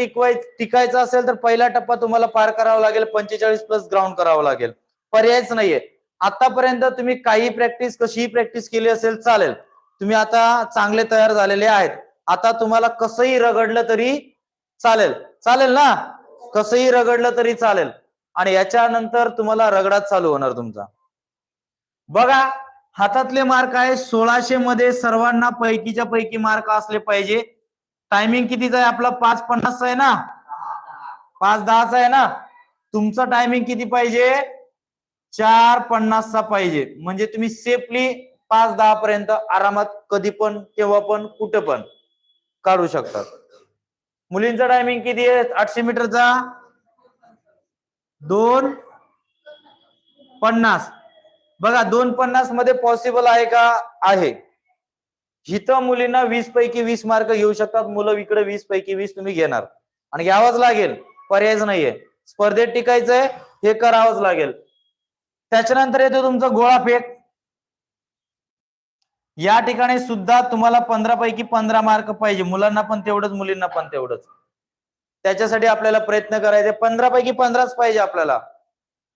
टिकवाय टिकायचं असेल तर पहिला टप्पा तुम्हाला पार करावा लागेल पंचेचाळीस प्लस ग्राउंड करावं लागेल. पर्यायच नाहीये. आतापर्यंत तुम्ही काही प्रॅक्टिस कशीही प्रॅक्टिस केली असेल चालेल. तुम्ही आता चांगले तयार झालेले आहेत. आता तुम्हाला कसंही रगडलं तरी चालेल. चालेल ना? कसंही रगडलं तरी चालेल. आणि याच्यानंतर तुम्हाला रगडाच चालू होणार तुमचा. बघा हातातले मार्क आहे. सोळाशे मध्ये सर्वांना पैकीच्या पैकी मार्क असले पाहिजे. टायमिंग कितीचा आहे? आपला पाच पन्नासचा आहे ना? पाच दहाचा आहे ना? तुमचं टायमिंग किती पाहिजे? चार पन्नासचा पाहिजे. म्हणजे तुम्ही सेफली पाच दहा पर्यंत आरामात कधी पण केव्हा पण कुठे पण काढू शकतात मुलींचा टायमिंग किती आहे? आठशे मीटरचा? दोन पन्नास. बघा दोन पन्नासमध्ये पॉसिबल आहे का? आहे. इथं मुलींना वीस पैकी वीस मार्क घेऊ शकतात मुलं इकडे वीस पैकी वीस तुम्ही घेणार. आणि घ्यावाच लागेल पर्यायच नाहीये. स्पर्धेत टिकायचंय हे करावंच लागेल. त्याच्यानंतर येतो तुमचा गोळा फेक. या ठिकाणी सुद्धा तुम्हाला पंधरा पैकी पंधरा मार्क पाहिजे. मुलांना पण तेवढंच मुलींना पण तेवढंच. त्याच्यासाठी आपल्याला प्रयत्न करायचे. पंधरा पैकी पंधराच पाहिजे आपल्याला.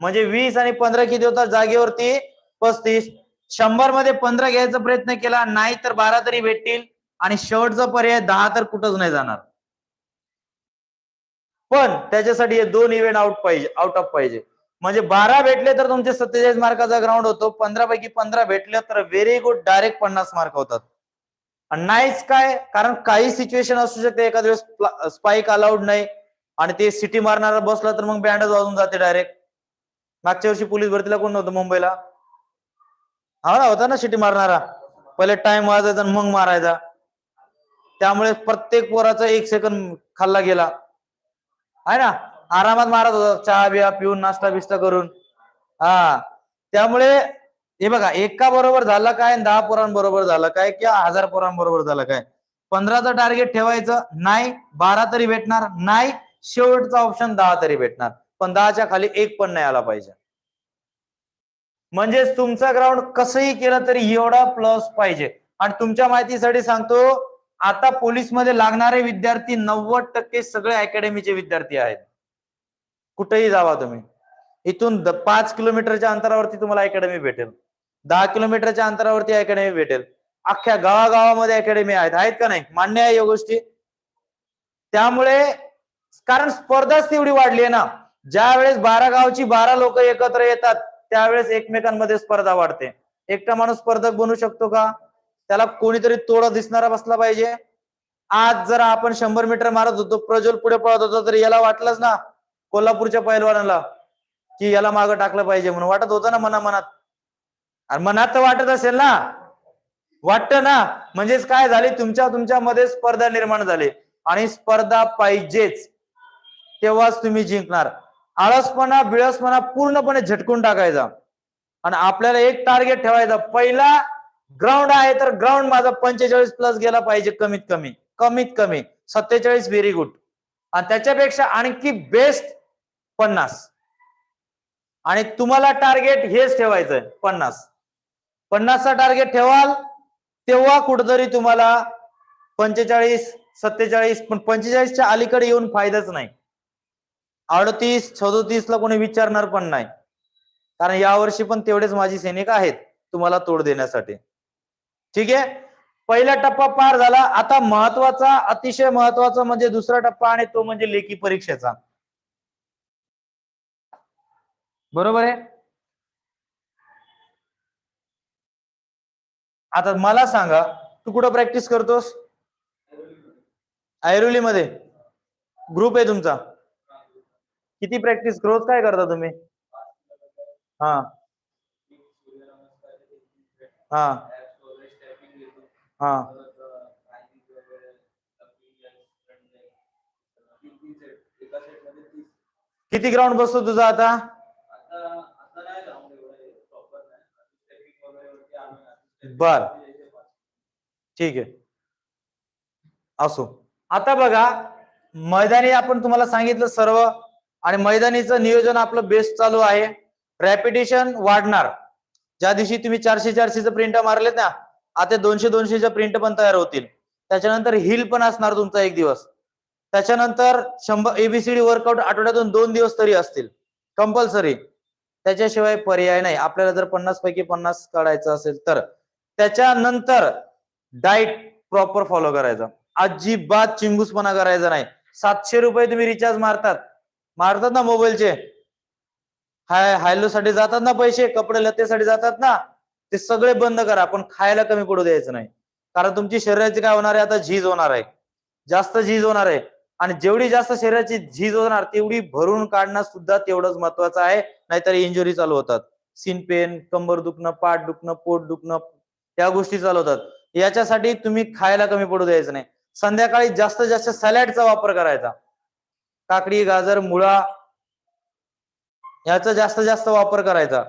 म्हणजे वीस आणि पंधरा किती होतात? जागेवरती पस्तीस. शंभरमध्ये पंधरा घ्यायचा प्रयत्न केला नाही तर बारा तरी भेटतील आणि शेवटचा पर्याय दहा तर कुठंच नाही जाणार. पण त्याच्यासाठी हे दोन इव्हेंट आउट पाहिजे आउट ऑफ पाहिजे. म्हणजे बारा भेटले तर तुमचे सत्तेचाळीस मार्काचा ग्राउंड होतो पंधरा पैकी पंधरा भेटले तर व्हेरी गुड डायरेक्ट पन्नास मार्क होतात. आणि नाहीच काय कारण काही सिच्युएशन असू शकते एखाद्या वेळेस स्पाईक अलाउड नाही आणि ते सिटी मारणारा बसला तर मग बँडच वाजून जाते डायरेक्ट मागच्या वर्षी पोलीस भरतीला कोण नव्हतं मुंबईला? हावडा होता ना शिटी मारणारा. पहिले टाइम वाजायचा आणि मग मारायचा. त्यामुळे प्रत्येक पोराचा एक सेकंद खाल्ला गेला. आहे ना? आरामात मारत होता. चहा बिया पिऊन नाश्ता बिस्ता करून. हा. त्यामुळे हे बघा एका बरोबर झालं काय दहा पोरांबरोबर झालं काय किंवा हजार पोरांबरोबर झालं काय? पंधराचं टार्गेट ठेवायचं. नाही बारा तरी भेटणार. नाही शेवटचा ऑप्शन दहा तरी भेटणार. पण दहाच्या खाली एक पण नाही आला पाहिजे. म्हणजेच तुमचा ग्राउंड कसंही केलं तरी एवढा प्लस पाहिजे. आणि तुमच्या माहितीसाठी सांगतो आता पोलीसमध्ये लागणारे विद्यार्थी नव्वद टक्के सगळे अकॅडमीचे विद्यार्थी आहेत. कुठेही जावा तुम्ही. इथून पाच किलोमीटरच्या अंतरावरती तुम्हाला अकॅडमी भेटेल. दहा किलोमीटरच्या अंतरावरती अकॅडमी भेटेल. अख्ख्या गावागावामध्ये अकॅडमी आहेत. आहेत का नाही? मान्य आहे या गोष्टी. त्यामुळे कारण स्पर्धाच तेवढी वाढली आहे ना. ज्या वेळेस बारा गावची बारा लोक एकत्र येतात त्यावेळेस एकमेकांमध्ये स्पर्धा वाढते. एकटा माणूस स्पर्धक बनू शकतो का? त्याला कोणीतरी तोडा दिसणारा बसला पाहिजे. आज जर आपण शंभर मीटर मारत होतो प्रज्वल पुढे पळत होता तर याला वाटलंच ना कोल्हापूरच्या पैलवानाला की याला मागं टाकलं पाहिजे म्हणून. वाटत होतं ना मना मनात आणि मनात तर वाटत असेल ना. वाटतं ना. म्हणजेच काय झाली? तुमच्या तुमच्यामध्ये स्पर्धा निर्माण झाली. आणि स्पर्धा पाहिजेच. तेव्हाच तुम्ही जिंकणार. आळसपणा बिळसपणा पूर्णपणे झटकून टाकायचा. आणि आपल्याला एक टार्गेट ठेवायचा. पहिला ग्राउंड आहे तर ग्राउंड माझा पंचेचाळीस प्लस गेला पाहिजे कमीत कमी. कमीत कमी. सत्तेचाळीस व्हेरी गुड आणि त्याच्यापेक्षा आणखी बेस्ट पन्नास. आणि तुम्हाला टार्गेट हेच ठेवायचंय पन्नास. पन्नासचा टार्गेट ठेवाल तेव्हा कुठंतरी तुम्हाला पंचेचाळीस सत्तेचाळीस पण पंचेचाळीसच्या अलीकडे येऊन फायदाच नाही. अडतीस सदोतीस ला कोणी विचारणार पण नाही. कारण यावर्षी पण तेवढेच माझी सैनिक आहेत तुम्हाला तोड देण्यासाठी. ठीक आहे? पहिला टप्पा पार झाला. आता महत्त्वाचा अतिशय महत्त्वाचा म्हणजे दुसरा टप्पा आणि तो म्हणजे लेखी परीक्षेचा. बरोबर आहे? आता मला सांगा तू कुठं प्रॅक्टिस करतोस? ऐरोलीमध्ये. ग्रुप आहे तुमचा. किती प्रॅक्टिस रोज काय करता तुम्ही? हा. हा. हा. किती ग्राउंड बसतो तुझा आता? बर. ठीक आहे. असो. आता बघा मैदानी आपण तुम्हाला सांगितलं सर्व आणि मैदानीचं नियोजन आपलं बेस्ट चालू आहे. रॅपिटेशन वाढणार. ज्या दिवशी तुम्ही चारशे चारशेचं प्रिंट मारलेत ना आता दोनशे दोनशेच्या प्रिंट पण तयार होतील. त्याच्यानंतर हिल पण असणार तुमचा एक दिवस. त्याच्यानंतर शंभर एबीसीडी वर्कआउट आठवड्यातून दोन दिवस तरी असतील. कंपल्सरी त्याच्याशिवाय पर्याय नाही. आपल्याला जर पन्नास पैकी पन्नास काढायचं असेल तर. त्याच्यानंतर डाएट प्रॉपर फॉलो करायचा. अजिबात चिंगूसपणा करायचा नाही. सातशे रुपये तुम्ही रिचार्ज मारतात. मारतात ना मोबाईलचे. हाय हायलो साठी जातात ना पैसे कपडे लतेसाठी जातात ना ते सगळे बंद करा पण खायला कमी पडू द्यायचं नाही. कारण तुमची शरीराची काय होणार आहे? आता झीज होणार आहे. जास्त झीज होणार आहे. आणि जेवढी जास्त शरीराची झीज होणार तेवढी भरून काढणं सुद्धा तेवढंच महत्वाचं आहे. नाहीतर इंजुरी चालू होतात. सीन पेन कंबर दुखणं पाठ दुखणं पोट दुखणं या गोष्टी चालू होतात. याच्यासाठी तुम्ही खायला कमी पडू द्यायचं नाही. संध्याकाळी जास्त जास्त सॅलॅडचा वापर करायचा. काकडी गाजर मुळा याचा जास्त जास्त वापर करायचा.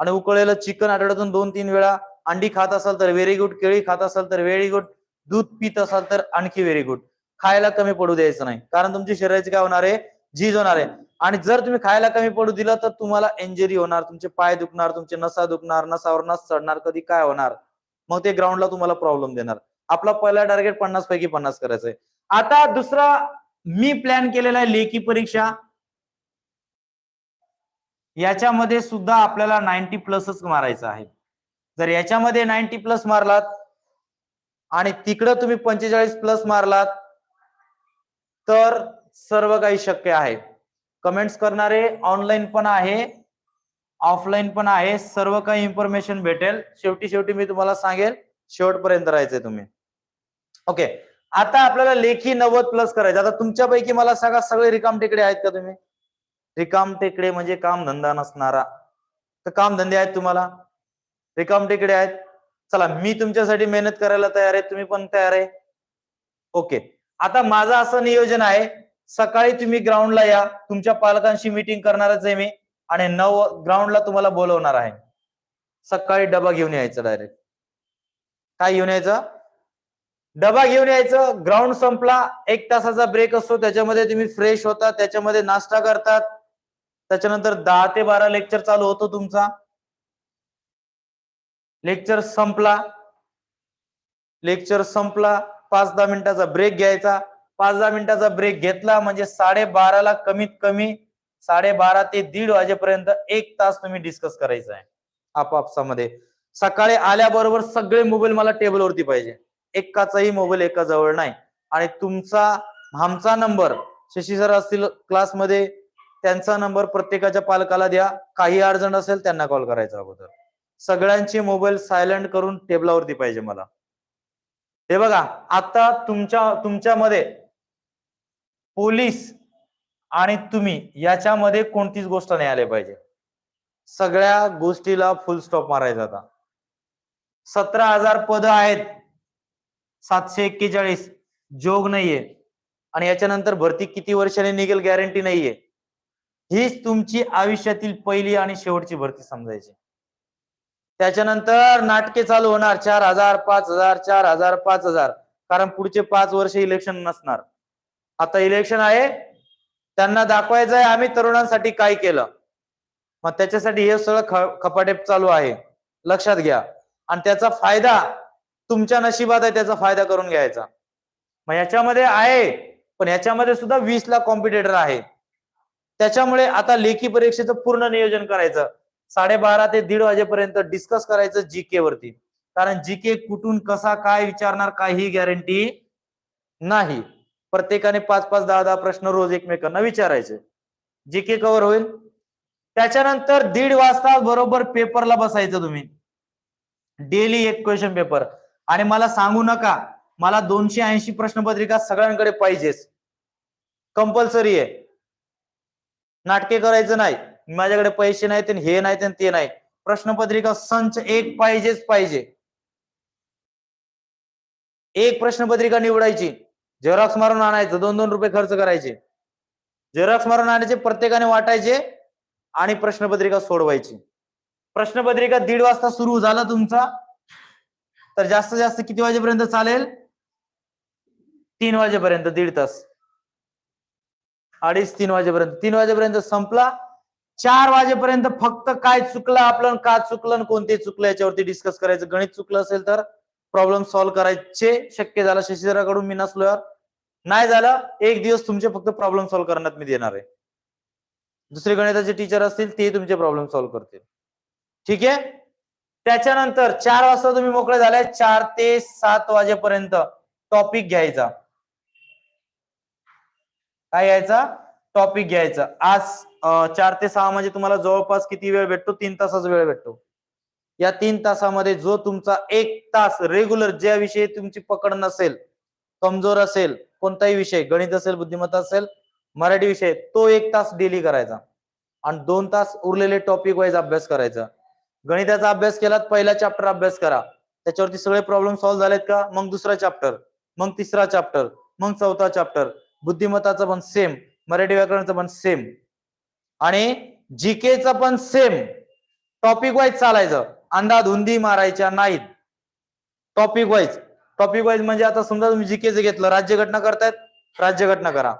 आणि उकळलेलं चिकन आठवड्यातून दोन तीन वेळा अंडी खात असाल तर व्हेरी गुड केळी खात असाल तर व्हेरी गुड दूध पित असाल तर आणखी व्हेरी गुड खायला कमी पडू द्यायचं नाही. कारण तुमची शरीराची काय होणार आहे? झीज होणार आहे. आणि जर तुम्ही खायला कमी पडू दिलं तर तुम्हाला इंजरी होणार तुमचे पाय दुखणार तुमचे नसा दुखणार नसावर नस चढणार कधी काय होणार? मग ते ग्राउंडला तुम्हाला प्रॉब्लेम देणार. आपला पहिला टार्गेट पन्नास पैकी पन्नास करायचंय. आता दुसरा मी प्लॅन केलेला आहे लेखी परीक्षा. याच्यामध्ये सुद्धा आपल्याला नाईन्टी प्लसच मारायचं आहे. जर याच्यामध्ये नाईन्टी प्लस मारलात आणि तिकडं तुम्ही पंचेचाळीस प्लस मारलात तर सर्व काही शक्य आहे. कमेंट्स करणारे ऑनलाईन पण आहे ऑफलाईन पण आहे सर्व काही इन्फॉर्मेशन भेटेल. शेवटी शेवटी मी तुम्हाला सांगेल शेवटपर्यंत राहायचंय तुम्ही. ओके आता आपल्याला लेखी नव्वद प्लस करायचं आता तुमच्यापैकी मला सांगा सगळे रिकाम टेकडे आहेत का तुम्ही? रिकाम टेकडे म्हणजे काम धंदा नसणारा. तर काम धंदे आहेत तुम्हाला? रिकाम टेकडे आहेत? चला मी तुमच्यासाठी मेहनत करायला तयार आहे तुम्ही पण तयार आहे. ओके. आता माझं असं नियोजन आहे सकाळी तुम्ही ग्राउंडला या. तुमच्या पालकांशी मीटिंग करणारच आहे मी. आणि नऊ ग्राउंडला तुम्हाला बोलवणार आहे. सकाळी डबा घेऊन यायचा डायरेक्ट काय घेऊन यायचं? डबा घेऊन यायचं. ग्राउंड संपला. एक तासाचा ब्रेक असतो. त्याच्यामध्ये तुम्ही फ्रेश होता. त्याच्यामध्ये नाश्ता करतात. त्याच्यानंतर दहा ते बारा लेक्चर चालू होतो तुमचा. लेक्चर संपला. लेक्चर संपला. पाच दहा मिनिटाचा ब्रेक घ्यायचा. पाच दहा मिनिटाचा ब्रेक घेतला म्हणजे साडेबाराला कमीत कमी साडेबारा ते दीड वाजेपर्यंत एक तास तुम्ही डिस्कस करायचा आहे. आपापसामध्ये सकाळी आल्याबरोबर सगळे मोबाईल मला टेबलवरती पाहिजे. एकाचाही मोबाईल एका जवळ नाही. आणि तुमचा आमचा नंबर शशी सर असतील क्लासमध्ये त्यांचा नंबर प्रत्येकाच्या पालकाला द्या. काही अर्जंट असेल त्यांना कॉल करायचा अगोदर. सगळ्यांचे मोबाईल सायलेंट करून टेबलावरती पाहिजे मला. हे बघा आता तुमच्या तुमच्यामध्ये पोलीस आणि तुम्ही याच्यामध्ये कोणतीच गोष्ट नाही आली पाहिजे. सगळ्या गोष्टीला फुल स्टॉप मारायचा आता. सतरा हजार पद आहेत. सातशे एक्केचाळीस. जोग नाहीये. आणि याच्यानंतर भरती किती वर्षाने निघेल गॅरंटी नाहीये. हीच तुमची आयुष्यातील पहिली आणि शेवटची भरती समजायची. त्याच्यानंतर नाटके चालू होणार. चार हजार पाच हजार चार हजार पाच हजार. कारण पुढचे पाच वर्ष इलेक्शन नसणार. आता इलेक्शन आहे. त्यांना दाखवायचं आहे. आम्ही तरुणांसाठी काय केलं? मग त्याच्यासाठी हे सगळं ख- खपाटेप चालू आहे. लक्षात घ्या. आणि त्याचा फायदा तुमच्या नशिबात आहे त्याचा फायदा करून घ्यायचा. मग याच्यामध्ये आहे पण याच्यामध्ये सुद्धा वीस लाख कॉम्पिटेटर आहे त्याच्यामुळे आता लेखी परीक्षेचं पूर्ण नियोजन करायचं. साडेबारा ते दीड वाजेपर्यंत डिस्कस करायचं जी के वरती. कारण जी के कुठून कसा काय विचारणार काही गॅरंटी नाही. प्रत्येकाने पाच पाच दहा दहा प्रश्न रोज एकमेकांना विचारायचे. जी के कव्हर होईल. त्याच्यानंतर दीड वाजता बरोबर पेपरला बसायचं तुम्ही. डेली एक क्वेश्चन पेपर आणि मला सांगू नका. मला दोनशे ऐंशी प्रश्नपत्रिका सगळ्यांकडे पाहिजेच कंपल्सरी आहे. नाटके करायचं नाही. माझ्याकडे पैसे नाहीत आणि हे नाहीत ते नाही. प्रश्नपत्रिका संच एक पाहिजेच पाहिजे. एक प्रश्नपत्रिका निवडायची. झेरॉक्स मारून आणायचं. दोन दोन रुपये खर्च करायचे. झेरॉक्स मारून आणायचे प्रत्येकाने वाटायचे आणि प्रश्नपत्रिका सोडवायची. प्रश्नपत्रिका दीड वाजता सुरू झाला तुमचा. तर जास्तीत जास्त किती वाजेपर्यंत चालेल? तीन वाजेपर्यंत दीड तास. अडीच तीन वाजेपर्यंत. तीन वाजेपर्यंत संपला. चार वाजेपर्यंत फक्त काय चुकलं आपलं का चुकलं कोणते चुकलं याच्यावरती डिस्कस करायचं. गणित चुकलं असेल तर प्रॉब्लेम सॉल्व्ह करायचे. शक्य झालं शशीधराकडून मी नसल्यावर नाही झालं एक दिवस तुमचे फक्त प्रॉब्लेम सॉल्व्ह करण्यात मी देणार आहे. दुसरे गणिताचे टीचर असतील ते तुमचे प्रॉब्लेम सॉल्व्ह करतील. ठीक आहे? त्याच्यानंतर चार वाजता तुम्ही मोकळे झाले चार ते सात वाजेपर्यंत टॉपिक घ्यायचा. काय घ्यायचा? टॉपिक घ्यायचा. आज चार ते सहा म्हणजे तुम्हाला जवळपास किती वेळ भेटतो? तीन तासाचा वेळ भेटतो. या तीन तासामध्ये जो तुमचा एक तास रेग्युलर ज्या विषयी तुमची पकड नसेल कमजोर असेल कोणताही विषय गणित असेल बुद्धिमत्ता असेल मराठी विषय तो एक तास डेली करायचा. आणि दोन तास उरलेले टॉपिक वाईज अभ्यास करायचा. गणिताचा अभ्यास केलात पहिला चॅप्टर अभ्यास करा. त्याच्यावरती सगळे प्रॉब्लेम सॉल्व्ह झालेत का? मग दुसरा चॅप्टर मग तिसरा चॅप्टर मग चौथा चॅप्टर बुद्धिमत्ताचा पण सेम मराठी व्याकरणचा पण सेम आणि जीकेचा पण सेम टॉपिक वाईज चालायचं. अंधाधुंदी मारायच्या नाहीत. टॉपिक वाईज टॉपिक वाईज म्हणजे आता समजा तुम्ही जीकेचं घेतलं राज्यघटना करतायत राज्यघटना करा.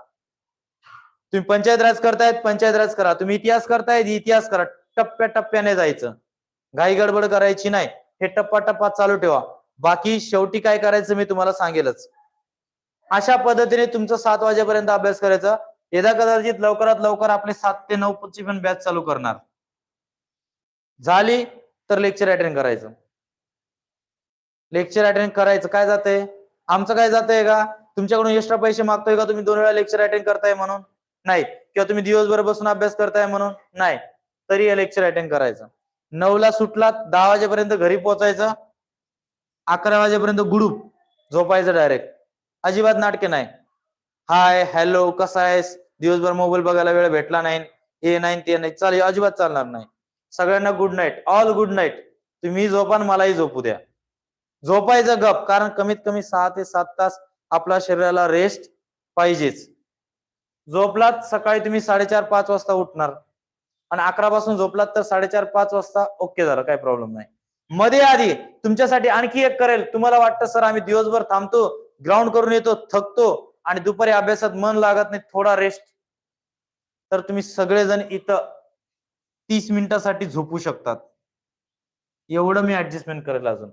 तुम्ही पंचायत राज करतायत पंचायत राज करा. तुम्ही इतिहास करतायत इतिहास करा. टप्प्या टप्प्याने जायचं. घाई गडबड करायची नाही. हे टप्पा टप्पा चालू ठेवा. बाकी शेवटी काय करायचं मी तुम्हाला सांगेलच. अशा पद्धतीने तुमचा सात वाजेपर्यंत अभ्यास करायचा. यदा कदाचित लवकरात लवकर आपले सात ते नऊ ची पण बॅच चालू करणार. झाली तर लेक्चर अटेंड करायचं. लेक्चर अटेंड करायचं. काय जाते आमचं काय जातंय का? तुमच्याकडून एक्स्ट्रा पैसे मागतोय का तुम्ही? दोन वेळा लेक्चर अटेंड करताय म्हणून? नाही. किंवा तुम्ही दिवसभर बसून अभ्यास करताय म्हणून? नाही. तरी हे लेक्चर अटेंड करायचं. नऊला सुटलात दहा वाजेपर्यंत घरी पोहोचायचं अकरा वाजेपर्यंत गुडूप झोपायचं डायरेक्ट अजिबात नाटके नाही. हाय हॅलो कसा आहेस? दिवसभर मोबाईल बघायला वेळ भेटला नाही. हे नाही ते नाही. चालेल अजिबात चालणार नाही. सगळ्यांना good night all good night तुम्ही झोपा मलाही झोपू द्या. झोपायचं गप कारण कमीत कमी सहा ते सात तास आपल्या शरीराला रेस्ट पाहिजेच. झोपलात सकाळी तुम्ही साडेचार पाच वाजता उठणार. आणि अकरा पासून झोपलात तर साडेचार पाच वाजता ओके झालं काही प्रॉब्लेम नाही. मध्ये आधी तुमच्यासाठी आणखी एक करेल. तुम्हाला वाटतं सर आम्ही दिवसभर थांबतो ग्राउंड करून येतो थकतो आणि दुपारी अभ्यासात मन लागत नाही थोडा रेस्ट तर तुम्ही सगळेजण इथं तीस मिनिटासाठी झोपू शकतात. एवढं मी ऍडजस्टमेंट करेल अजून.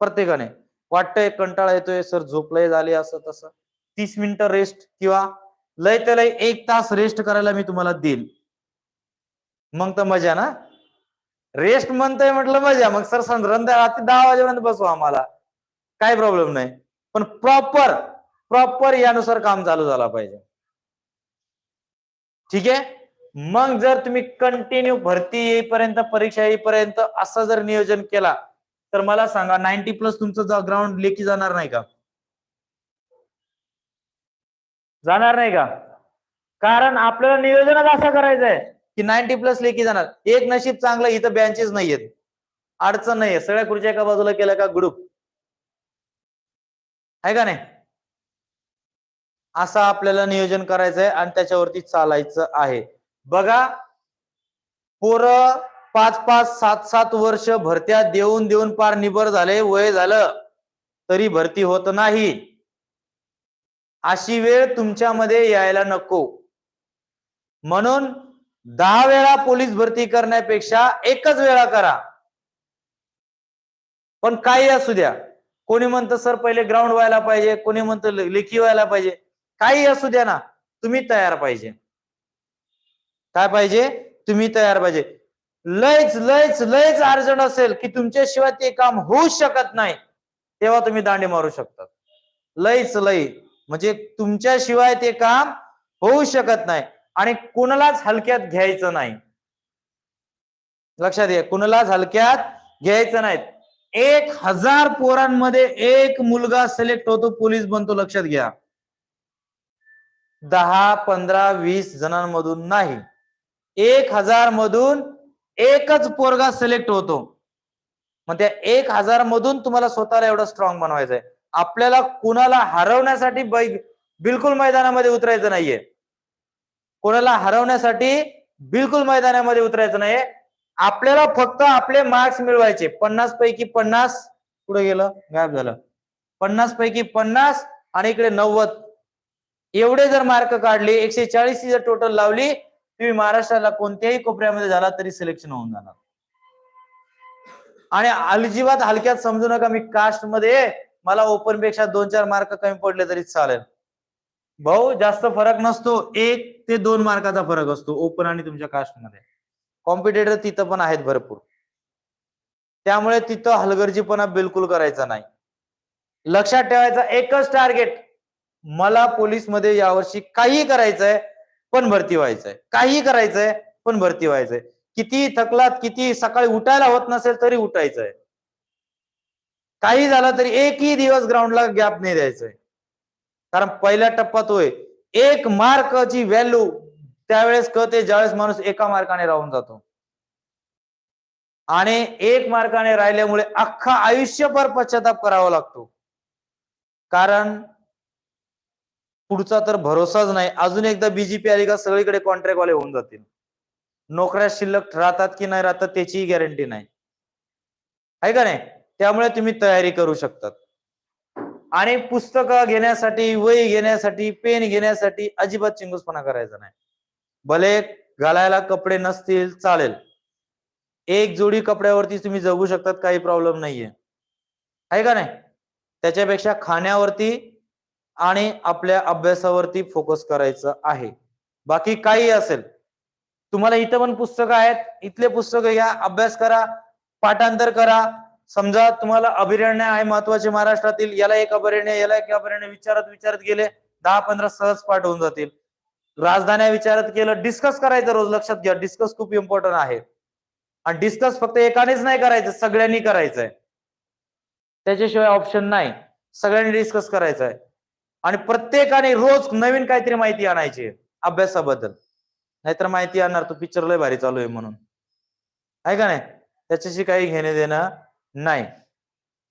प्रत्येकाने. वाटतंय कंटाळा येतोय सर झोपलंय झाले असं तसं. तीस मिनिटं रेस्ट किंवा लय ते लय एक तास रेस्ट करायला मी तुम्हाला देईल. मग तर मजा ना. रेस्ट म्हणतोय म्हटलं मजा. मग सर साधारण रात्री दहा वाजेपर्यंत बसू आम्हाला. काही प्रॉब्लेम नाही. पण प्रॉपर प्रॉपर यानुसार काम चालू झाला पाहिजे. ठीक आहे? मग जर तुम्ही कंटिन्यू भरती येईपर्यंत परीक्षा येईपर्यंत असं जर नियोजन केला तर मला सांगा नाईन्टी प्लस तुमचं ग्राउंड लेखी जाणार नाही का? जाणार नाही का? कारण आपल्याला नियोजनच असं करायचंय. की नाईन्टी प्लस लेखी जाणार. एक नशीब चांगलं इथं बँचेस नाहीयेत. अडचण नाहीये. सगळ्या खुर्च्या एका बाजूला केल्या का ग्रुप आहे का नाही? असं आपल्याला नियोजन करायचंय आणि त्याच्यावरती चालायचं आहे. बघा पोरं पाच पाच सात सात वर्ष भरत्या देऊन देऊन पार निबर झाले वय झालं तरी भरती होत नाही. अशी वेळ तुमच्यामध्ये यायला नको. म्हणून दहा वेळा पोलीस भरती करण्यापेक्षा एकच वेळा करा. पण काही असू द्या. कोणी म्हणतं सर पहिले ग्राउंड व्हायला पाहिजे. कोणी म्हणतं लेखी व्हायला पाहिजे. काही असू द्या ना. तुम्ही तयार पाहिजे. काय पाहिजे? तुम्ही तयार पाहिजे. लयच लयच लयच अर्जंट असेल की तुमच्याशिवाय ते काम होऊ शकत नाही तेव्हा तुम्ही दांडी मारू शकतात. लयच लय म्हणजे तुमच्याशिवाय ते काम होऊ शकत नाही. आणि कुणालाच हलक्यात घ्यायचं नाही. लक्षात घ्या कुणालाच हलक्यात घ्यायचं नाही. एक हजार पोरांमध्ये एक मुलगा सिलेक्ट होतो पोलीस बनतो लक्षात घ्या. दहा पंधरा वीस जणांमधून नाही. एक हजार मधून एकच पोरगा सिलेक्ट होतो. मग त्या एक हजार मधून तुम्हाला स्वतःला एवढं स्ट्रॉंग बनवायचंय. आपल्याला कुणाला हरवण्यासाठी बै- बिलकुल मैदानामध्ये उतरायचं नाहीये. कोणाला हरवण्यासाठी बिलकुल मैदानामध्ये उतरायचं नाही आपल्याला फक्त आपले मार्क्स मिळवायचे. पन्नास पैकी पन्नास पुढे गेलं? गायब झालं. पन्नास पैकी पन्नास आणि इकडे नव्वद. एवढे जर मार्क काढले एकशे चाळीस जर टोटल लावली तुम्ही महाराष्ट्राला कोणत्याही कोपऱ्यामध्ये झाला तरी सिलेक्शन होऊन जाणार. आणि अलिजिबात हलक्यात समजू नका मी कास्टमध्ये. मला ओपनपेक्षा दोन चार मार्क कमी पडले तरी चालेल. भाऊ जास्त फरक नसतो. एक ते दोन मार्काचा फरक असतो ओपन आणि तुमच्या कास्टमध्ये कॉम्पिटेटर तिथं पण आहेत भरपूर. त्यामुळे तिथं हलगर्जीपणा बिलकुल करायचा नाही. लक्षात ठेवायचा एकच टार्गेट मला पोलीसमध्ये यावर्षी काही करायचंय पण भरती व्हायचंय. काही करायचंय पण भरती व्हायचंय. किती थकलात किती सकाळी उठायला होत नसेल तरी उठायचंय. काही झालं तरी एकही दिवस ग्राउंडला गॅप नाही द्यायचंय. कारण पहिल्या टप्प्यात होय एक मार्कची व्हॅल्यू त्यावेळेस कळते ज्यावेळेस माणूस एका मार्काने राहून जातो. आणि एक मार्काने राहिल्यामुळे अख्खा आयुष्यभर पश्चाताप करावा लागतो. कारण पुढचा तर भरोसाच नाही. अजून एकदा बीजेपी आली का सगळीकडे कॉन्ट्रॅक्ट वाले होऊन जातील. नोकऱ्या शिल्लक राहतात की नाही राहतात त्याचीही गॅरंटी नाही. आहे का नाही? त्यामुळे तुम्ही तयारी करू शकतात. आणि पुस्तकं घेण्यासाठी वही घेण्यासाठी पेन घेण्यासाठी अजिबात चिंगूसपणा करायचा नाही. भले घालायला कपडे नसतील चालेल. एक जोडी कपड्यावरती तुम्ही जगू शकतात काही प्रॉब्लेम नाहीये. आहे का नाही? त्याच्यापेक्षा खाण्यावरती आणि आपल्या अभ्यासावरती फोकस करायचं आहे. बाकी काही असेल. तुम्हाला इथं पण पुस्तकं आहेत. इथले पुस्तकं घ्या अभ्यास करा पाठांतर करा. समजा तुम्हाला अभिरण्य आहे महत्त्वाचे महाराष्ट्रातील याला एक अभयारण्य याला एक अभयारण्य विचारत विचारत गेले दहा पंधरा सहज पाठ होऊन जातील. राजधान्या विचारत केलं डिस्कस करायचं रोज लक्षात घ्या डिस्कस खूप इम्पॉर्टंट आहे. आणि डिस्कस फक्त एकानेच नाही करायचं सगळ्यांनी करायचंय. त्याच्याशिवाय ऑप्शन नाही. सगळ्यांनी डिस्कस करायचं आहे आणि प्रत्येकाने रोज नवीन काहीतरी माहिती आणायची अभ्यासाबद्दल. नाहीतर माहिती आणणार तो पिक्चर लय भारी चालू आहे म्हणून. आहे का नाही? त्याच्याशी काही घेणे देणं नाही.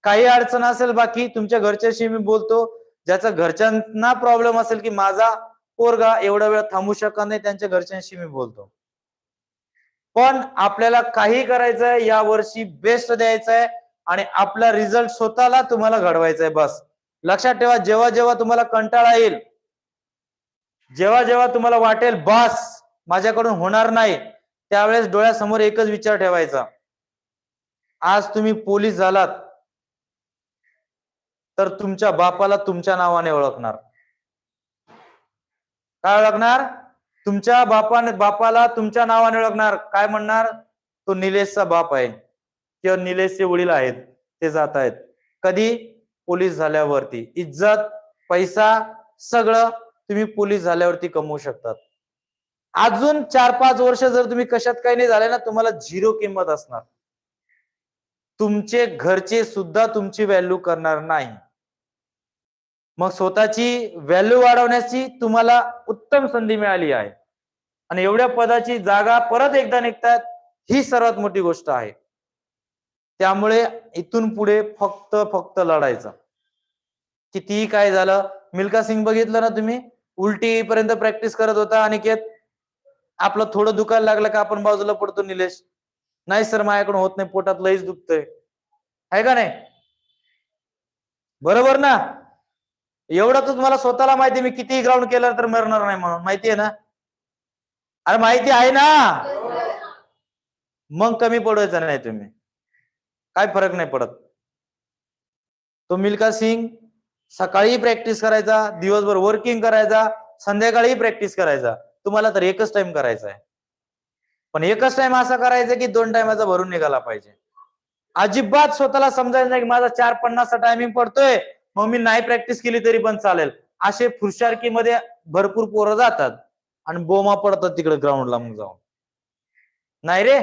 काही अडचण असेल बाकी तुमच्या घरच्याशी मी बोलतो. ज्याचा घरच्यांना प्रॉब्लेम असेल की माझा पोरगा एवढा वेळ थांबू शकत नाही त्यांच्या घरच्यांशी मी बोलतो. पण आपल्याला काही करायचंय या वर्षी बेस्ट द्यायचंय आणि आपला रिझल्ट स्वतःला तुम्हाला घडवायचा आहे बस. लक्षात ठेवा जेव्हा जेव्हा तुम्हाला कंटाळा येईल जेव्हा जेव्हा तुम्हाला वाटेल बस माझ्याकडून होणार नाही त्यावेळेस डोळ्यासमोर एकच विचार ठेवायचा. आज तुम्ही पोलीस झालात तर तुमच्या बापाला तुमच्या नावाने ओळखणार. काय ओळखणार? तुमच्या बापाने बापाला तुमच्या नावाने ओळखणार. काय म्हणणार? तो निलेशचा बाप आहे किंवा निलेशचे वडील आहेत ते जात आहेत. कधी? पोलीस झाल्यावरती. इज्जत पैसा सगळं तुम्ही पोलीस झाल्यावरती कमवू शकतात. अजून चार पाच वर्ष जर तुम्ही कशात काही नाही झाले ना तुम्हाला झिरो किंमत असणार. तुमचे घरचे सुद्धा तुमची व्हॅल्यू करणार नाही. मग स्वतःची व्हॅल्यू वाढवण्याची तुम्हाला उत्तम संधी मिळाली आहे. आणि एवढ्या पदाची जागा परत एकदा निघतात ही सर्वात मोठी गोष्ट आहे. त्यामुळे इथून पुढे फक्त फक्त लढायचं. कितीही काय झालं मिल्का सिंग बघितलं ना तुम्ही? उलटी पर्यंत प्रॅक्टिस करत होता अनिकेत. आपलं थोडं दुखायला लागलं का? आपण बाजूला पडतो निलेश. नाही सर माझ्याकडून होत नाही पोटात लईच दुखतंय. आहे का नाही? बरोबर ना? एवढं तर तुम्हाला स्वतःला माहिती मी किती ग्राउंड केलं तर मरणार नाही म्हणून. माहिती आहे ना? अरे माहिती आहे ना? मग कमी पडवायचं नाही तुम्ही. काय फरक नाही पडत. तो मिल्का सिंग सकाळी प्रॅक्टिस करायचा दिवसभर वर्किंग करायचा संध्याकाळी प्रॅक्टिस करायचा. तुम्हाला तर एकच टाइम करायचा आहे. पण एकच टाइम असा करायचा की दोन टायमाचा भरून निघाला पाहिजे. अजिबात स्वतःला समजायचं नाही की माझा चार पन्नासचा टायमिंग पडतोय मग मी नाही प्रॅक्टिस केली तरी पण चालेल. असे फुरशारकीमध्ये भरपूर पोरं जातात आणि बोमा पडतात तिकडे ग्राउंडला मग जाऊन. नाही रे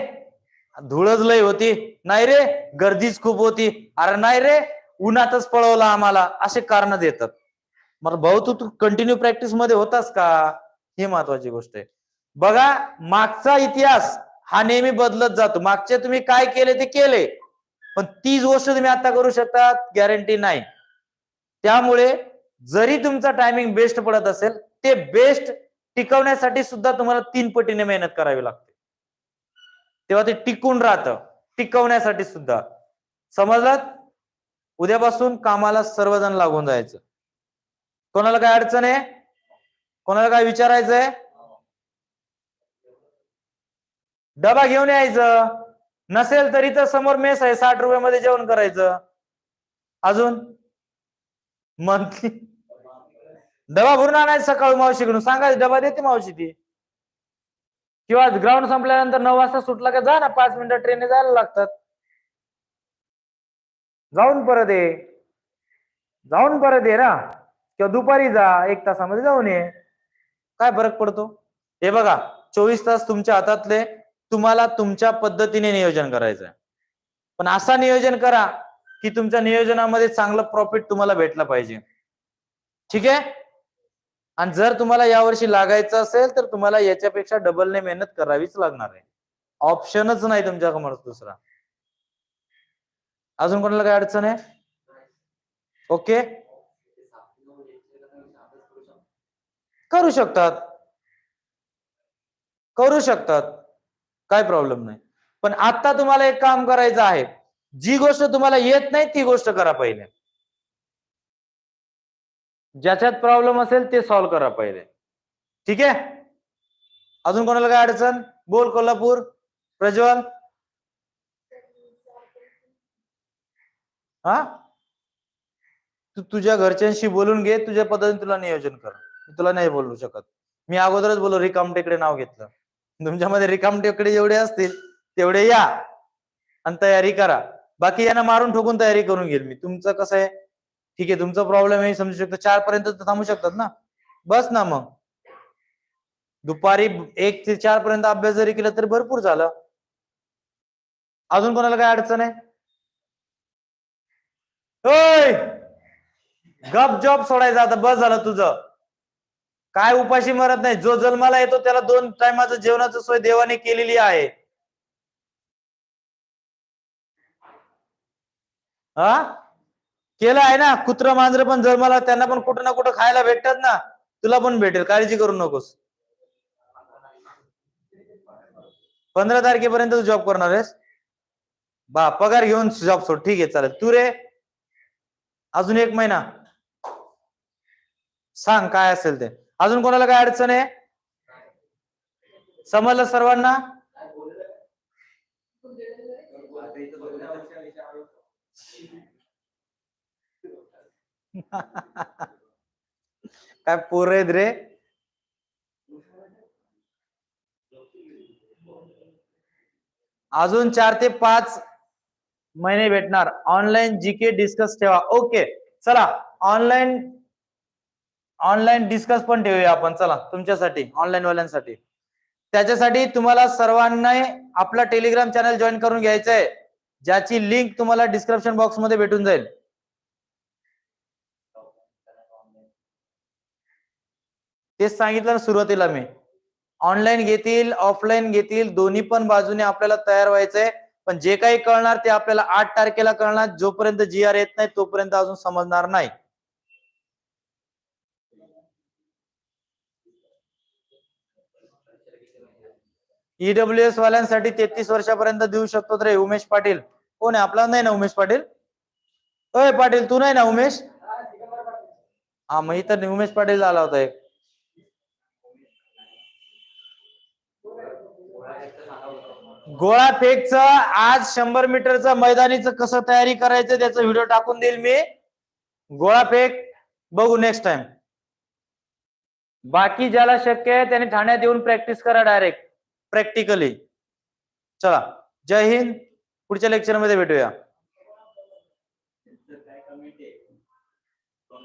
धुळच लय होती. नाही रे गर्दीच खूप होती. अरे नाही रे उन्हातच पळवलं आम्हाला. असे कारण देतात. मग भाऊ तू तू कंटिन्यू प्रॅक्टिसमध्ये होतास का? ही महत्वाची गोष्ट आहे. बघा मागचा इतिहास हा नेहमी बदलत जातो. मागचे तुम्ही काय केले ते केले. पण तीच गोष्ट तुम्ही आता करू शकता गॅरंटी नाही. त्यामुळे जरी तुमचा टायमिंग बेस्ट पडत असेल ते बेस्ट टिकवण्यासाठी सुद्धा तुम्हाला तीन पटीने मेहनत करावी लागते. तेव्हा ते टिकून राहतं टिकवण्यासाठी सुद्धा. समजलात उद्यापासून कामाला सर्वजण लागून जायचं. कोणाला काय अडचण आहे? कोणाला काय विचारायचंय? डबा घेऊन यायचं. नसेल तरी तर समोर मेस आहे साठ रुपयामध्ये जेवण करायचं. अजून? मंथली. डबा भरून आणायचं सकाळी मावशीकडून. सांगायचं डबा देते मावशी ती. किंवा ग्राउंड संपल्यानंतर नऊ वाजता सुटला का जा ना पाच मिनिटं ट्रेनने जायला लागतात. जाऊन परत ये. जाऊन परत ये ना. किंवा दुपारी जा एक तासामध्ये जाऊन ये. काय फरक पडतो? हे बघा चोवीस तास तुमच्या हातातले तुम्हाला तुमच्या पद्धतीने नियोजन करायचं आहे पण असा नियोजन करा की तुमच्या नियोजनामध्ये चांगलं प्रॉफिट तुम्हाला भेटलं पाहिजे. ठीक आहे? आणि जर तुम्हाला यावर्षी लागायचं असेल तर तुम्हाला याच्यापेक्षा डबलने मेहनत करावीच लागणार आहे. ऑप्शनच नाही तुमच्याकडे दुसरा. अजून कोणाला काय अडचण आहे? ओके करू शकतात. करू शकतात. काय प्रॉब्लेम नाही. पण आता तुम्हाला एक काम करायचं आहे. जी गोष्ट तुम्हाला येत नाही ती गोष्ट करा पहिले. ज्याच्यात प्रॉब्लेम असेल ते सॉल्व्ह करा पहिले. ठीक आहे? अजून कोणाला काय अडचण? बोल कोल्हापूर. प्रज्वल. हा? तू तुझ्या घरच्यांशी बोलून घे. तुझ्या पद्धतीने तुला नियोजन कर. तुला नाही बोलू शकत. मी अगोदरच बोललो रिकामटेकडे नाव घेतलं. तुमच्यामध्ये रिकामटेकडे जेवढे असतील तेवढे या. आणि तयारी करा. बाकी यांना मारून ठोकून तयारी करून घेईल मी. तुमचं कसं आहे? ठीक आहे तुमचा प्रॉब्लेम आहे समजू शकतो. चार पर्यंत थांबू शकतात ना? बस ना मग. दुपारी एक ते चार पर्यंत अभ्यास जरी केला तरी भरपूर झालं. अजून कोणाला काय अडचण आहे? होय गप जॉब सोडायचा आता. बस झालं तुझं. काय उपाशी मरत नाही. जो जन्माला येतो त्याला दोन टायमाचं जेवणाचं सोय देवाने केलेली आहे. हा? केलं आहे ना? कुत्र मांजर पण जन्माला त्यांना पण कुठं ना कुठं खायला भेटतात ना. तुला पण भेटेल. काळजी करू नकोस. पंधरा तारखेपर्यंत तू जॉब करणार आहेस? बा पगार घेऊन जॉब सोड. ठीक आहे चालेल. तू रे अजून एक महिना. सांग काय असेल ते? अजून कोणाला काय अडचण आहे? समजलं सर्वांना? काय पोर आहेत रे? अजून चार ते पाच महिने भेटणार. ऑनलाईन जीके डिस्कस ठेवा. ओके चला. ऑनलाईन ऑनलाईन डिस्कस पण ठेवूया आपण. चला तुमच्यासाठी ऑनलाईन वाल्यांसाठी त्याच्यासाठी तुम्हाला सर्वांना आपला टेलिग्राम चॅनल जॉईन करून घ्यायचं आहे. ज्याची लिंक तुम्हाला डिस्क्रिप्शन बॉक्समध्ये भेटून जाईल. तेच सांगितलं ना सुरुवातीला मी. ऑनलाईन घेतील ऑफलाईन घेतील दोन्ही पण बाजूने आपल्याला तयार व्हायचंय पण जे काही कळणार ते आपल्याला आठ तारखेला कळणार. जोपर्यंत जी आर येत नाही तोपर्यंत अजून समजणार नाही. ईडब्ल्यू एस वाल्यांसाठी तेहतीस वर्षापर्यंत देऊ शकतो रे उमेश पाटील. कोण आहे? आपला नाही ना उमेश पाटील? अय पाटील तू नाही ना उमेश? हा मग इथं उमेश पाटील आला होता एक. गोळा फेकचं आज शंभर मीटरचं मैदानीचं कसं तयारी करायचं त्याचा व्हिडिओ टाकून देईल मी. गोळा फेक बघू नेक्स्ट टाइम बाकी ज्याला शक्य आहे त्याने ठाण्यात येऊन प्रॅक्टिस करा डायरेक्ट प्रॅक्टिकली चला. जय हिंद. पुढच्या लेक्चरमध्ये भेटूया.